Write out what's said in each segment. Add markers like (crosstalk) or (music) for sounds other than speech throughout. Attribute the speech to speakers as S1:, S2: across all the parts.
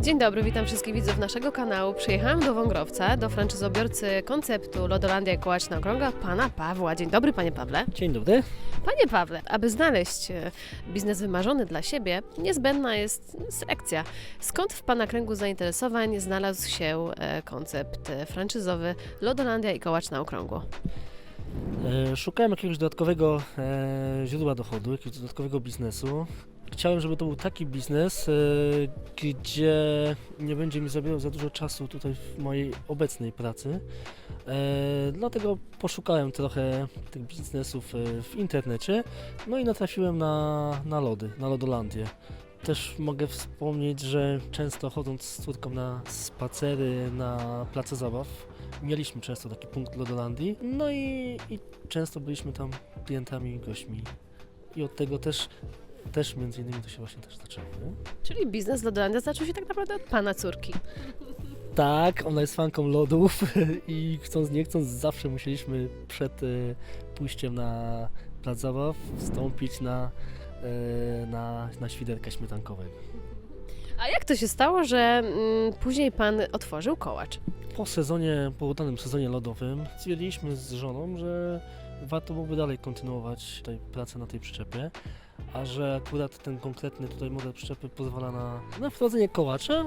S1: Dzień dobry, witam wszystkich widzów naszego kanału. Przyjechałam do Wągrowca, do franczyzobiorcy konceptu Lodolandia i Kołaczna Okrągła, pana Pawła. Dzień dobry, panie Pawle.
S2: Dzień dobry.
S1: Panie Pawle, aby znaleźć e, biznes wymarzony dla siebie, niezbędna jest selekcja. Skąd w pana kręgu zainteresowań znalazł się e, koncept e, franczyzowy Lodolandia i Kołaczna Okrągło?
S2: E, Szukałem jakiegoś dodatkowego źródła dochodu, jakiegoś dodatkowego biznesu. Chciałem, żeby to był taki biznes, e, gdzie nie będzie mi zabierał za dużo czasu tutaj w mojej obecnej pracy. E, dlatego poszukałem trochę tych biznesów e, w internecie, no i natrafiłem na, na lody, na Lodolandię. Też mogę wspomnieć, że często chodząc z córką na spacery na place zabaw, mieliśmy często taki punkt Lodolandii, no i, i często byliśmy tam klientami, gośćmi. I od tego też, też między innymi to się właśnie też zaczęło. Nie?
S1: Czyli biznes Lodolandia zaczął się tak naprawdę od pana córki.
S2: Tak, ona jest fanką lodów (laughs) i chcąc nie chcąc zawsze musieliśmy przed e, pójściem na plac zabaw wstąpić na, e, na, na świderka śmietankowego.
S1: A jak to się stało, że mm, później pan otworzył kołacz?
S2: Po sezonie, po udanym sezonie lodowym stwierdziliśmy z żoną, że warto byłoby dalej kontynuować tutaj pracę na tej przyczepie, a że akurat ten konkretny tutaj model przyczepy pozwala na, na wprowadzenie kołacza,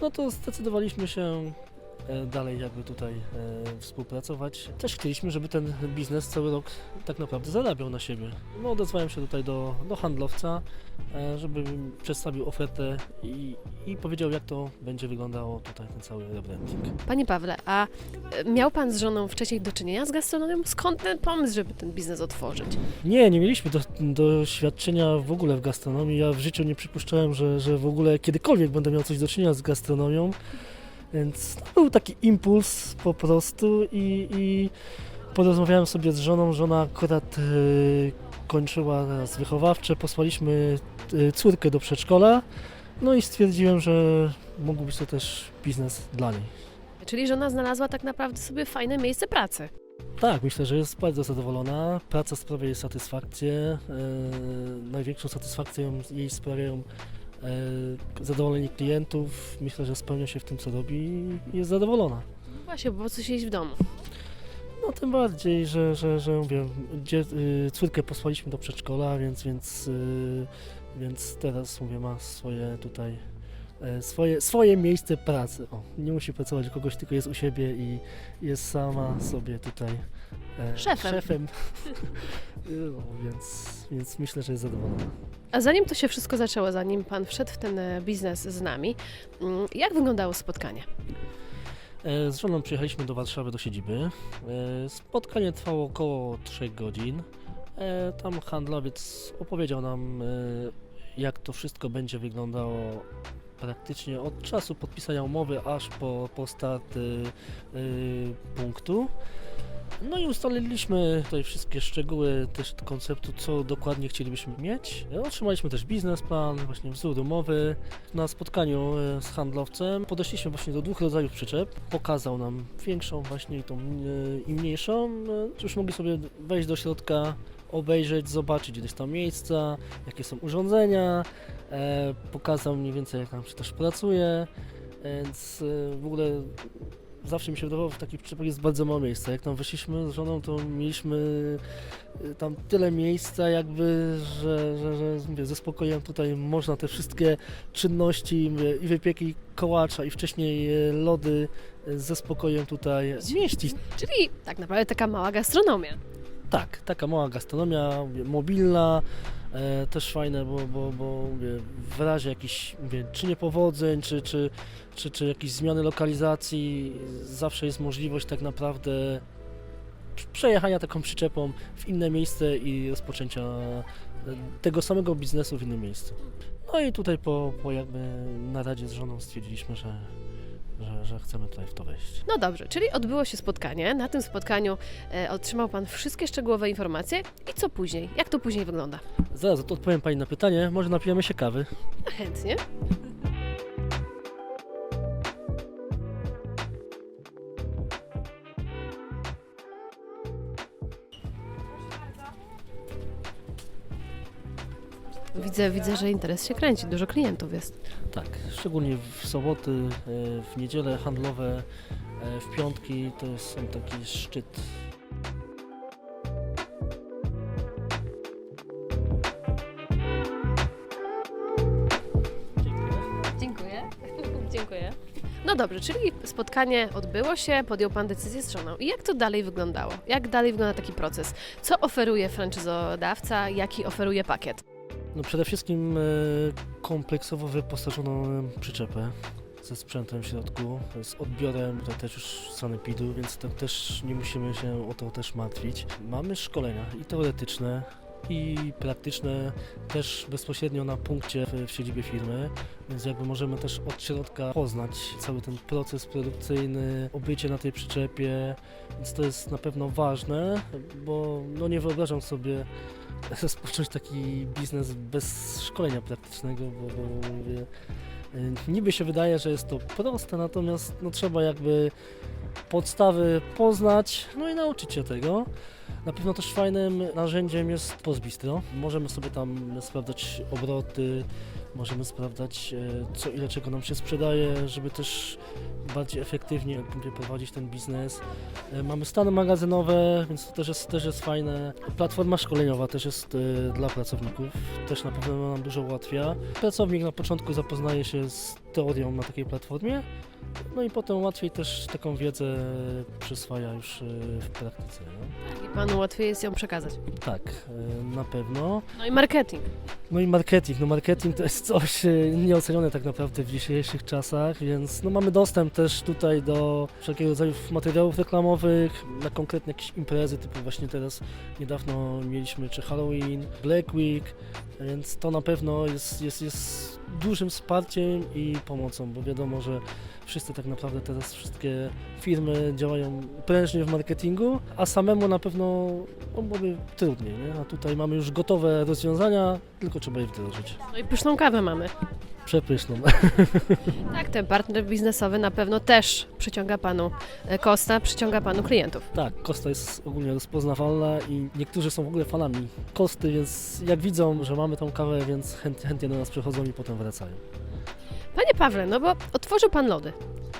S2: no to zdecydowaliśmy się dalej jakby tutaj e, współpracować. Też chcieliśmy, żeby ten biznes cały rok tak naprawdę zarabiał na siebie. No odezwałem się tutaj do, do handlowca, e, żeby przedstawił ofertę i, i powiedział jak to będzie wyglądało tutaj ten cały rebranding.
S1: Panie Pawle, a e, miał pan z żoną wcześniej do czynienia z gastronomią? Skąd ten pomysł, żeby ten biznes otworzyć?
S2: Nie, nie mieliśmy do, doświadczenia w ogóle w gastronomii. Ja w życiu nie przypuszczałem, że, że w ogóle kiedykolwiek będę miał coś do czynienia z gastronomią. Więc to był taki impuls po prostu i, i porozmawiałem sobie z żoną. Żona akurat e, kończyła teraz wychowawcze. Posłaliśmy e, córkę do przedszkola. No i stwierdziłem, że mógł być to też biznes dla niej.
S1: Czyli żona znalazła tak naprawdę sobie fajne miejsce pracy.
S2: Tak, myślę, że jest bardzo zadowolona. Praca sprawia jej satysfakcję. E, największą satysfakcję jej sprawiają e, zadowoleni klientów. Myślę, że spełnia się w tym, co robi i jest zadowolona.
S1: No właśnie, bo po co siedzieć w domu?
S2: No tym bardziej, że, że, że mówię, dzie, y, córkę posłaliśmy do przedszkola, więc, więc, y, więc teraz mówię, ma swoje tutaj e, swoje, swoje miejsce pracy. O, nie musi pracować u kogoś, tylko jest u siebie i jest sama sobie tutaj e,
S1: Szefem.
S2: szefem. (laughs) no, więc, więc myślę, że jest zadowolona.
S1: A zanim to się wszystko zaczęło, zanim pan wszedł w ten e, biznes z nami, mm, jak wyglądało spotkanie?
S2: E, Z żoną przyjechaliśmy do Warszawy, do siedziby. E, Spotkanie trwało około 3 godzin. Tam handlowiec opowiedział nam, jak to wszystko będzie wyglądało praktycznie od czasu podpisania umowy aż po, po start punktu. No i ustaliliśmy tutaj wszystkie szczegóły też konceptu, co dokładnie chcielibyśmy mieć. E, Otrzymaliśmy też biznesplan, właśnie wzór umowy. Na spotkaniu e, z handlowcem podeszliśmy właśnie do dwóch rodzajów przyczep. Pokazał nam większą właśnie i tą e, i mniejszą. E, Już mogli sobie wejść do środka, obejrzeć, zobaczyć gdzieś tam miejsca, jakie są urządzenia. E, Pokazał mniej więcej jak nam się też pracuje. Więc e, w ogóle zawsze mi się wydawało, że w takich przyczepach jest bardzo mało miejsca. Jak tam weszliśmy z żoną, to mieliśmy y, tam tyle miejsca, jakby, że, że, że mówię, ze spokojem tutaj można te wszystkie czynności mówię, i wypieki kołacza, i wcześniej y, lody y, ze spokojem tutaj zmieścić.
S1: Czyli tak naprawdę taka mała gastronomia.
S2: Tak, taka mała gastronomia, mówię, mobilna, e, też fajne, bo, bo, bo mówię, w razie jakichś, mówię, czy niepowodzeń, czy, czy, czy, czy jakiejś zmiany lokalizacji, zawsze jest możliwość tak naprawdę przejechania taką przyczepą w inne miejsce i rozpoczęcia e, tego samego biznesu w innym miejscu. No i tutaj po, po jakby naradzie z żoną stwierdziliśmy, że, że, że chcemy tutaj w to wejść.
S1: No dobrze, czyli odbyło się spotkanie. Na tym spotkaniu e, otrzymał pan wszystkie szczegółowe informacje. I co później? Jak to później wygląda?
S2: Zaraz odpowiem Pani na pytanie, może napijemy się kawy?
S1: Chętnie. Widzę, widzę, że interes się kręci, dużo klientów jest.
S2: Tak, szczególnie w soboty, e, w niedzielę handlowe, e, w piątki to jest są taki szczyt.
S1: Dziękuję. (laughs) Dziękuję. No dobrze, czyli spotkanie odbyło się, podjął Pan decyzję z żoną. I jak to dalej wyglądało? Jak dalej wygląda taki proces? Co oferuje franczyzodawca? Jaki oferuje pakiet?
S2: No przede wszystkim e, kompleksowo wyposażoną przyczepę ze sprzętem w środku, z odbiorem tutaj też już sanepidu, więc to też nie musimy się o to też martwić. Mamy szkolenia i teoretyczne, i praktyczne też bezpośrednio na punkcie w, w siedzibie firmy, więc jakby możemy też od środka poznać cały ten proces produkcyjny, obycie na tej przyczepie, więc to jest na pewno ważne, bo no nie wyobrażam sobie (laughs) rozpocząć taki biznes bez szkolenia praktycznego, bo, bo mówię, niby się wydaje, że jest to proste, natomiast no, trzeba jakby podstawy poznać, no i nauczyć się tego. Na pewno też fajnym narzędziem jest Postbistro. Możemy sobie tam sprawdzać obroty, możemy sprawdzać e, co ile czego nam się sprzedaje, żeby też bardziej efektywnie prowadzić ten biznes. E, Mamy stany magazynowe, więc to też jest, też jest fajne. Platforma szkoleniowa też jest e, dla pracowników, też na pewno nam dużo ułatwia. Pracownik na początku zapoznaje się z teorią na takiej platformie, no i potem łatwiej też taką wiedzę przyswaja już e, w praktyce. No.
S1: I Panu łatwiej jest ją przekazać.
S2: Tak, e, na pewno.
S1: No i marketing.
S2: No i marketing. No marketing to jest coś e, nieocenione tak naprawdę w dzisiejszych czasach, więc no mamy dostęp też tutaj do wszelkiego rodzaju materiałów reklamowych, na konkretne jakieś imprezy, typu właśnie teraz niedawno mieliśmy czy Halloween, Black Week, więc to na pewno jest, jest, jest dużym wsparciem i pomocą, bo wiadomo, że wszyscy tak naprawdę teraz wszystkie firmy działają prężnie w marketingu, a samemu na pewno no, byłoby trudniej, nie? a tutaj mamy już gotowe rozwiązania, tylko trzeba je wdrożyć.
S1: No i pyszną kawę mamy.
S2: Przepyszną. (laughs)
S1: Tak, ten partner biznesowy na pewno też przyciąga Panu e, kosta, przyciąga Panu klientów.
S2: Tak, Kosta jest ogólnie rozpoznawalna i niektórzy są w ogóle fanami Kosty, więc jak widzą, że mamy tą kawę, więc chęt, chętnie do nas przychodzą i potem wracają.
S1: Panie Pawle, no bo otworzył Pan lody.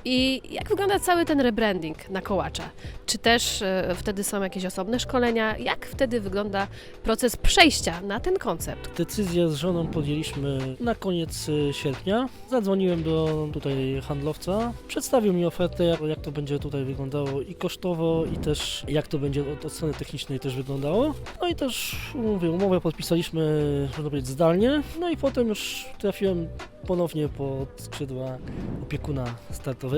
S1: I jak wygląda cały ten rebranding na kołacza? Czy też e, wtedy są jakieś osobne szkolenia? Jak wtedy wygląda proces przejścia na ten koncept?
S2: Decyzję z żoną podjęliśmy na koniec y, sierpnia. Zadzwoniłem do tutaj handlowca, przedstawił mi ofertę, jak, jak to będzie tutaj wyglądało i kosztowo, i też jak to będzie od, od strony technicznej też wyglądało. No i też mówię, umowę podpisaliśmy, można powiedzieć, zdalnie. No i potem już trafiłem ponownie pod skrzydła opiekuna startowego.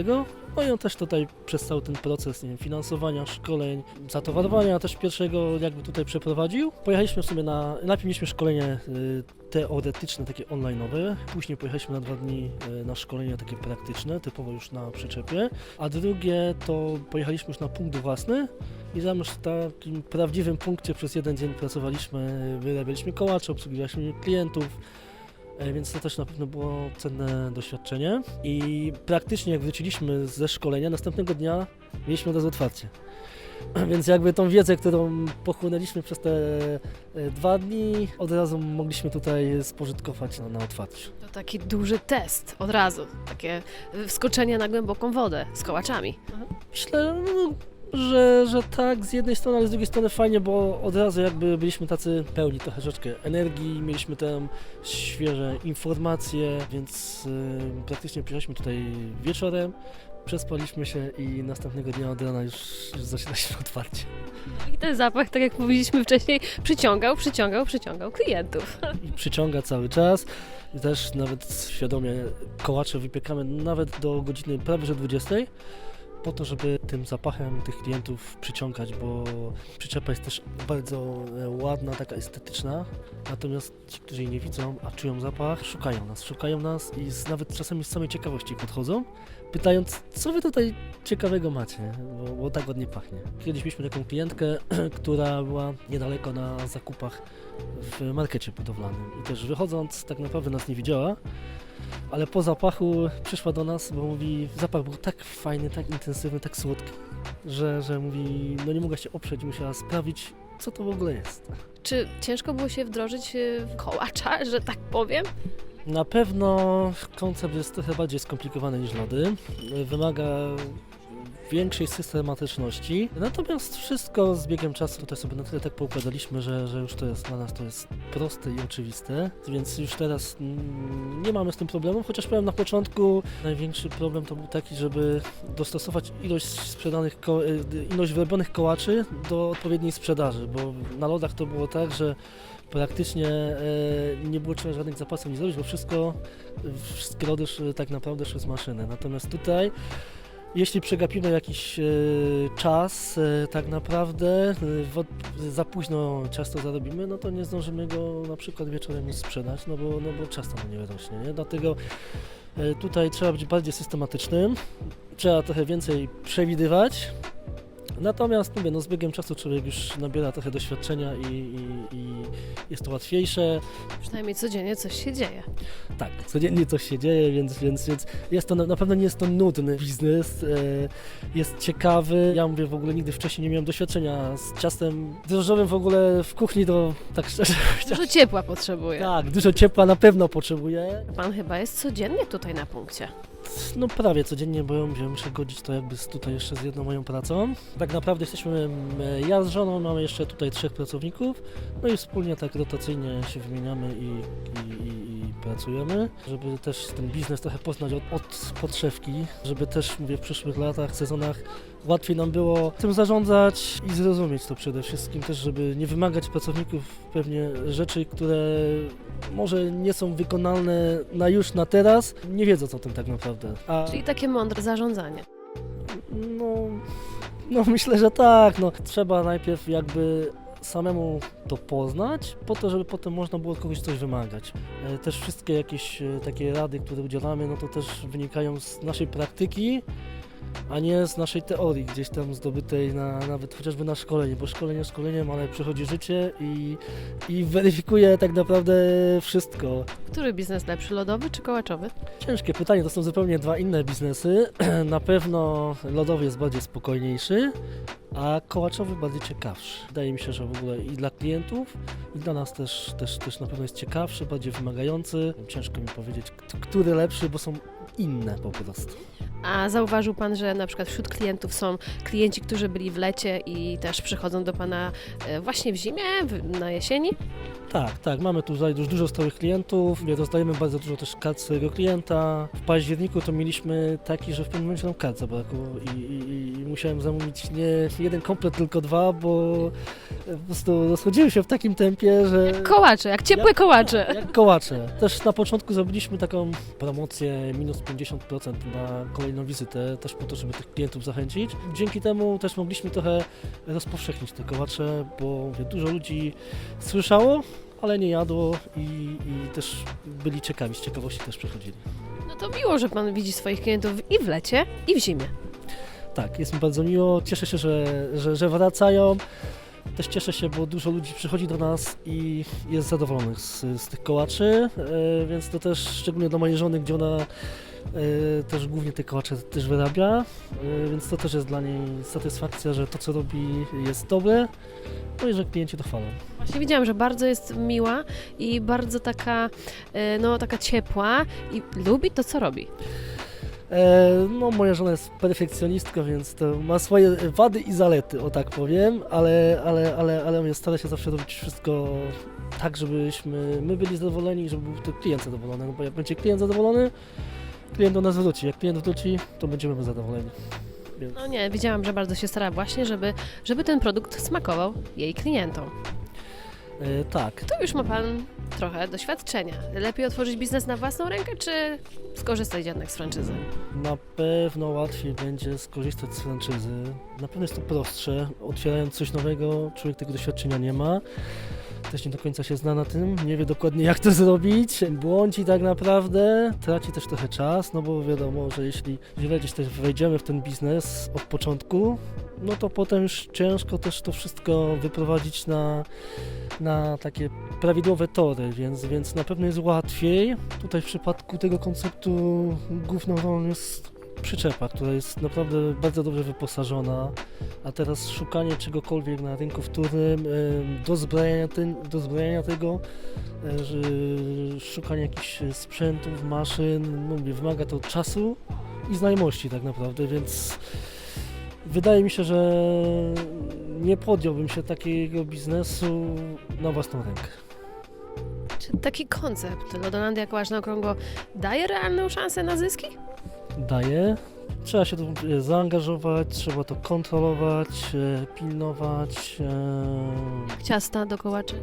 S2: No i on też tutaj przez cały ten proces nie wiem, finansowania, szkoleń, zatowarowania też pierwszego jakby tutaj przeprowadził. Pojechaliśmy sobie na, najpierw mieliśmy szkolenie y, teoretyczne, takie online'owe, później pojechaliśmy na dwa dni y, na szkolenie takie praktyczne, typowo już na przyczepie, a drugie to pojechaliśmy już na punkt własny i tam już w takim prawdziwym punkcie przez jeden dzień pracowaliśmy, wyrabialiśmy kołacze, obsługiwaliśmy klientów, Więc to też na pewno było cenne doświadczenie. I praktycznie jak wróciliśmy ze szkolenia, następnego dnia mieliśmy od razu otwarcie. (clears throat) Więc jakby tą wiedzę, którą pochłonęliśmy przez te e, dwa dni, od razu mogliśmy tutaj spożytkować na, na otwarciu.
S1: To taki duży test od razu, takie wskoczenie na głęboką wodę z kołaczami.
S2: Myślę, no, że, że tak z jednej strony, ale z drugiej strony fajnie, bo od razu jakby byliśmy tacy pełni trochę troszeczkę energii, mieliśmy tam świeże informacje, więc y, praktycznie przyjechaliśmy tutaj wieczorem, przespaliśmy się i następnego dnia od rana już, już zaczynaliśmy (laughs) otwarcie.
S1: I ten zapach, tak jak powiedzieliśmy wcześniej, przyciągał, przyciągał, przyciągał klientów.
S2: I przyciąga cały czas. I też nawet świadomie kołacze wypiekamy nawet do godziny prawie że 20 po to, żeby tym zapachem tych klientów przyciągać, bo przyczepa jest też bardzo e, ładna, taka estetyczna, natomiast ci, którzy jej nie widzą, a czują zapach, szukają nas, szukają nas i nawet czasami z samej ciekawości podchodzą, pytając, co wy tutaj ciekawego macie, bo, bo tak ładnie pachnie. Kiedyś mieliśmy taką klientkę, (clears throat) która była niedaleko na zakupach w markecie budowlanym i też wychodząc tak naprawdę nas nie widziała, ale po zapachu przyszła do nas, bo mówi, zapach był tak fajny, tak intensywny, tak słodki, że, że mówi, no nie mogła się oprzeć, musiała sprawić co to w ogóle jest.
S1: Czy ciężko było się wdrożyć y, w kołacza, że tak powiem?
S2: Na pewno koncept jest trochę bardziej skomplikowany niż lody. Wymaga większej systematyczności. Natomiast wszystko z biegiem czasu tutaj sobie na tyle tak poukładaliśmy, że, że już to jest dla nas to jest proste i oczywiste. Więc już teraz mm, nie mamy z tym problemu, chociaż powiem na początku największy problem to był taki, żeby dostosować ilość sprzedanych, y, ilość wyrobionych kołaczy do odpowiedniej sprzedaży, bo na lodach to było tak, że praktycznie e, nie było trzeba żadnych zapasów nie zrobić, bo wszystko, wszystkie lody tak naprawdę szły z maszyny. Natomiast tutaj, jeśli przegapimy jakiś e, czas, e, tak naprawdę za późno często zarobimy, no to nie zdążymy go na przykład wieczorem już sprzedać, no bo, no bo czas tam nie wyrośnie. Nie? Dlatego tutaj trzeba być bardziej systematycznym, trzeba trochę więcej przewidywać. Natomiast mówię, no z biegiem czasu człowiek już nabiera trochę doświadczenia i, i, i jest to łatwiejsze.
S1: Przynajmniej codziennie coś się dzieje.
S2: Tak, codziennie coś się dzieje, więc, więc, więc jest to na pewno nie jest to nudny biznes. E, jest ciekawy. Ja mówię, w ogóle nigdy wcześniej nie miałem doświadczenia z ciastem drożdżowym w ogóle w kuchni, to tak szczerze (laughs)
S1: Dużo ciepła potrzebuje.
S2: tak, dużo ciepła na pewno potrzebuję.
S1: Pan chyba jest codziennie tutaj na punkcie.
S2: No prawie codziennie, bo ja muszę godzić to jakby z, tutaj jeszcze z jedną moją pracą. Tak naprawdę jesteśmy mm, ja z żoną, mamy jeszcze tutaj trzech pracowników, no i wspólnie tak rotacyjnie się wymieniamy i, i, i pracujemy, żeby też ten biznes trochę poznać od, od podszewki, żeby też, mówię, w przyszłych latach, sezonach łatwiej nam było tym zarządzać i zrozumieć to przede wszystkim też, żeby nie wymagać pracowników pewnie rzeczy, które może nie są wykonalne na już, na teraz, nie wiedząc o tym tak naprawdę. A
S1: Czyli takie mądre zarządzanie.
S2: no, no myślę, że tak. No, trzeba najpierw jakby samemu to poznać, po to, żeby potem można było od kogoś coś wymagać. E, Też wszystkie jakieś e, takie rady, które udzielamy, no to też wynikają z naszej praktyki, a nie z naszej teorii gdzieś tam zdobytej na, nawet chociażby na szkolenie, bo szkolenie szkoleniem, ale przychodzi życie i, i weryfikuje tak naprawdę wszystko.
S1: Który biznes lepszy, lodowy czy kołaczowy?
S2: Ciężkie pytanie, to są zupełnie dwa inne biznesy. (clears throat) Na pewno lodowy jest bardziej spokojniejszy, a kołaczowy bardziej ciekawszy. Wydaje mi się, że w ogóle i dla klientów, i dla nas też, też, też na pewno jest ciekawszy, bardziej wymagający. Ciężko mi powiedzieć, który lepszy, bo są inne po prostu.
S1: A zauważył Pan, że na przykład wśród klientów są klienci, którzy byli w lecie i też przychodzą do Pana e, właśnie w zimie, na jesieni?
S2: Tak, tak, mamy tutaj już dużo stałych klientów, rozdajemy bardzo dużo też kart swojego klienta. W październiku to mieliśmy taki, że w pewnym momencie nam kart zabrakło i, i, i musiałem zamówić nie jeden komplet, tylko dwa, bo po prostu rozchodziły się w takim tempie, że...
S1: Jak kołacze, jak ciepłe
S2: Jak-
S1: kołacze.
S2: Jak kołacze. Też na początku zrobiliśmy taką promocję minus 50% na kolejną wizytę, też po to, żeby tych klientów zachęcić. Dzięki temu też mogliśmy trochę rozpowszechnić te kołacze, bo mówię, dużo ludzi słyszało, ale nie jadło i, i też byli ciekawi, z ciekawości też przychodzili.
S1: No to miło, że Pan widzi swoich klientów i w lecie, i w zimie.
S2: Tak, jest mi bardzo miło, cieszę się, że, że, że wracają. Też cieszę się, bo dużo ludzi przychodzi do nas i jest zadowolonych z, z tych kołaczy, e, więc to też szczególnie dla mojej żony, gdzie ona e, też głównie te kołacze też wyrabia, e, więc to też jest dla niej satysfakcja, że to co robi jest dobre, no i że klienci to chwalą.
S1: Właśnie widziałam, że bardzo jest miła i bardzo taka, no taka ciepła i lubi to, co robi.
S2: E, No, moja żona jest perfekcjonistką, więc to ma swoje wady i zalety, o tak powiem, ale, ale, ale, ale stara się zawsze robić wszystko tak, żebyśmy my byli zadowoleni i żeby był klient zadowolony, no bo jak będzie klient zadowolony, klient do nas wróci. Jak klient wróci, to będziemy my zadowoleni. Więc,
S1: No nie, widziałam, że bardzo się stara właśnie, żeby, żeby ten produkt smakował jej klientom.
S2: E, tak,
S1: Tu już ma Pan trochę doświadczenia. Lepiej otworzyć biznes na własną rękę, czy skorzystać jednak z franczyzy?
S2: na pewno łatwiej będzie skorzystać z franczyzy. Na pewno jest to prostsze. Otwierając coś nowego, człowiek tego doświadczenia nie ma. Też nie do końca się zna na tym, nie wie dokładnie jak to (laughs) zrobić, błądzi tak naprawdę, traci też trochę czas, no bo wiadomo, że jeśli źle gdzieś też wejdziemy w ten biznes od początku, no to potem już ciężko też to wszystko wyprowadzić na, na takie prawidłowe tory, więc, więc na pewno jest łatwiej. Tutaj w przypadku tego konceptu główną rolą jest przyczepa, która jest naprawdę bardzo dobrze wyposażona, a teraz szukanie czegokolwiek na rynku wtórnym, dozbrajania, ten, dozbrajania tego, szukanie jakichś sprzętów, maszyn, no wymaga to czasu i znajomości tak naprawdę, więc wydaje mi się, że nie podjąłbym się takiego biznesu na własną rękę.
S1: Czy taki koncept Lodolandia Kołaż na Okrągło daje realną szansę na zyski?
S2: daje. Trzeba się tu e, zaangażować, trzeba to kontrolować, e, pilnować. e,
S1: Ciasta do kołaczy.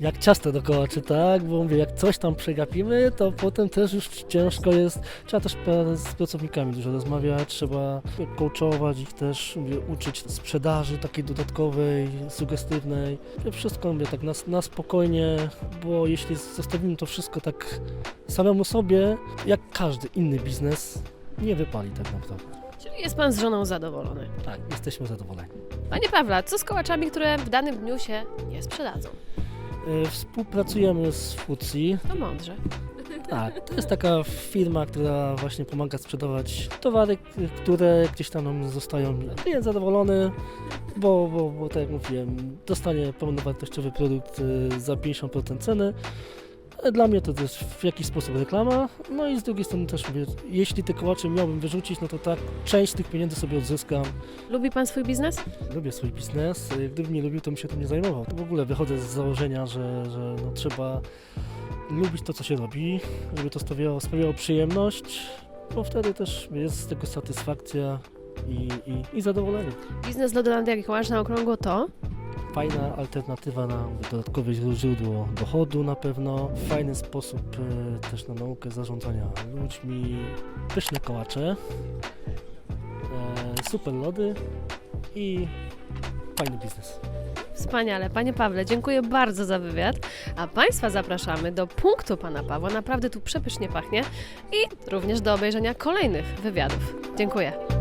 S2: Jak ciasto do kołaczy, tak? Bo mówię, jak coś tam przegapimy, to potem też już ciężko jest. Trzeba też z pracownikami dużo rozmawiać, trzeba coachować ich też, mówię, uczyć sprzedaży takiej dodatkowej, sugestywnej. Wszystko mówię tak na, na spokojnie, bo jeśli zostawimy to wszystko tak samemu sobie, jak każdy inny biznes, nie wypali tak naprawdę.
S1: Czyli jest pan z żoną zadowolony.
S2: Tak, jesteśmy zadowoleni.
S1: Panie Pawle, co z kołaczami, które w danym dniu się nie sprzedadzą?
S2: E, Współpracujemy z FUCI.
S1: To mądrze.
S2: Tak, to jest taka firma, która właśnie pomaga sprzedawać towary, k- które gdzieś tam nam zostają. Klient zadowolony, bo, bo, bo tak jak mówiłem, dostanie pełnowartościowy produkt e, za 50% ceny. Dla mnie to też w jakiś sposób reklama. No i z drugiej strony też mówię, jeśli te kołacze miałbym wyrzucić, no to tak, część tych pieniędzy sobie odzyskam.
S1: Lubi pan swój biznes?
S2: Lubię swój biznes. Gdybym nie lubił, to bym się tym nie zajmował. To w ogóle wychodzę z założenia, że, że no trzeba lubić to, co się robi, żeby to sprawiało, sprawiało przyjemność, bo wtedy też jest z tego satysfakcja i, i, i zadowolenie.
S1: Biznes Lodolandia Kołaż na Okrągło to?
S2: Fajna alternatywa na dodatkowe źródło dochodu na pewno. Fajny sposób y, też na naukę zarządzania ludźmi. Pyszne kołacze, e, super lody i fajny biznes.
S1: Wspaniale. Panie Pawle, dziękuję bardzo za wywiad. A Państwa zapraszamy do punktu Pana Pawła. Naprawdę tu przepysznie pachnie. I również do obejrzenia kolejnych wywiadów. Dziękuję.